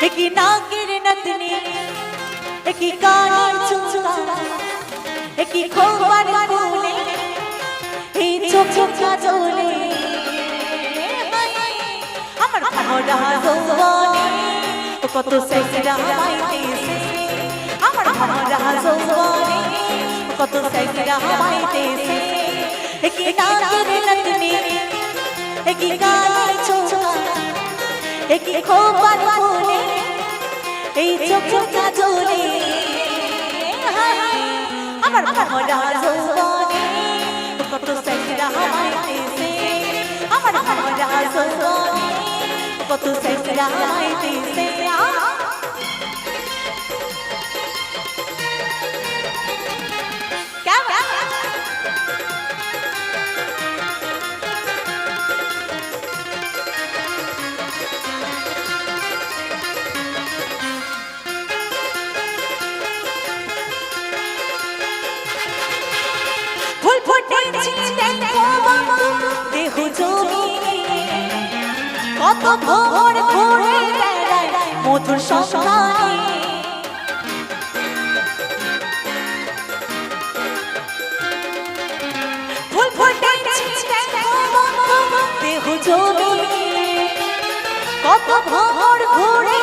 একই নাকের নাতনি একই কানের চুচকা একই খোবার ফুলে এই চোখ চোখ কাজলে আমার ভরা ও কত সেক্সিরা হামাইতেছে আমার ভরা ও কত সেক্সিরা হামাইতেছে একই নাকের নাতনি একই কানের চুচকা একই খোবার ফুলে এই চোখ কাজলে। আমার ভরা যৌবনে কত সেক্সিরা হাইতেছে আমার ভরা যৌবনে কত সেক্সিরা হামাইতেছে ফুটেছি দেখো দেহ জমি কত ভোর বেড়ায় মধুর সন্ধানে ফুল ফুটেছি দেখো দেহ জমি কত ভোর কোমলে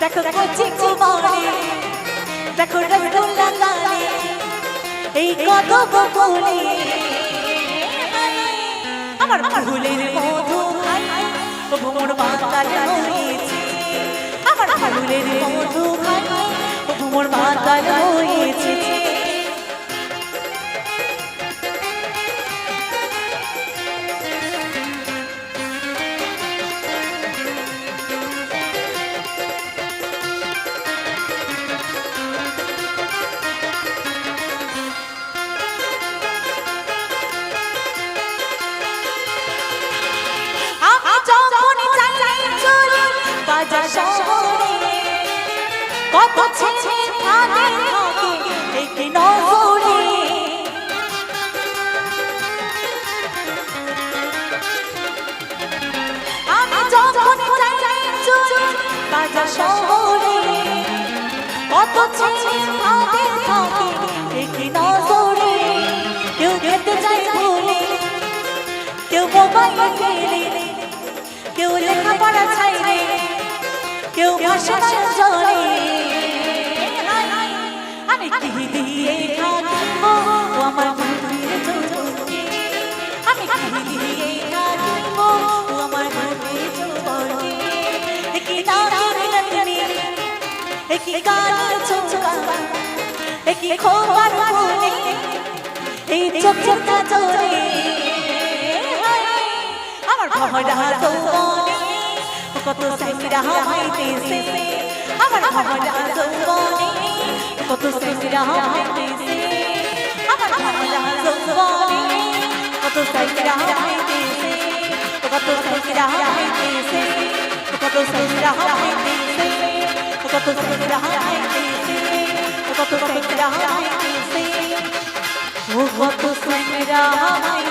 দেখো কুমারে দেখো রসগোল্লা লালে এই কত বকুলে আমার ফুলের মধু খাই ভ্রমর বাতাল হয়েছে আমার ফুলের মধু খাই ভ্রমর বাতাল বাজার শহরে কত ছেলে থাকে থাকে একটি নগরে আমি যখন চালাই চলি বাজার কেউ লেখাপড়া ছাইলে কেউ ভাষা আমি কি দিয়ে থাকিব ও আমার মন্দিরে চৌকি আমি কি দিয়ে থাকিব ও আমার মন্দিরে চৌকি একই নামের নন্দনী একই গানের চৌকা একই খোবার ফুলে এই চোখ চোখ চলে আমার ভরা যৌবনে কত সেরা হাইতেছে আমার ভরা যৌবনে কত সেরা হাইতেছে আমার ভরা যৌবনে কত সেরা হাইতেছে কত সেরা হাইতেছে কত সেরা হাইতেছে কত সেরা হাইতেছে কত সেরা হাইতেছে কত সেরা হাইতেছে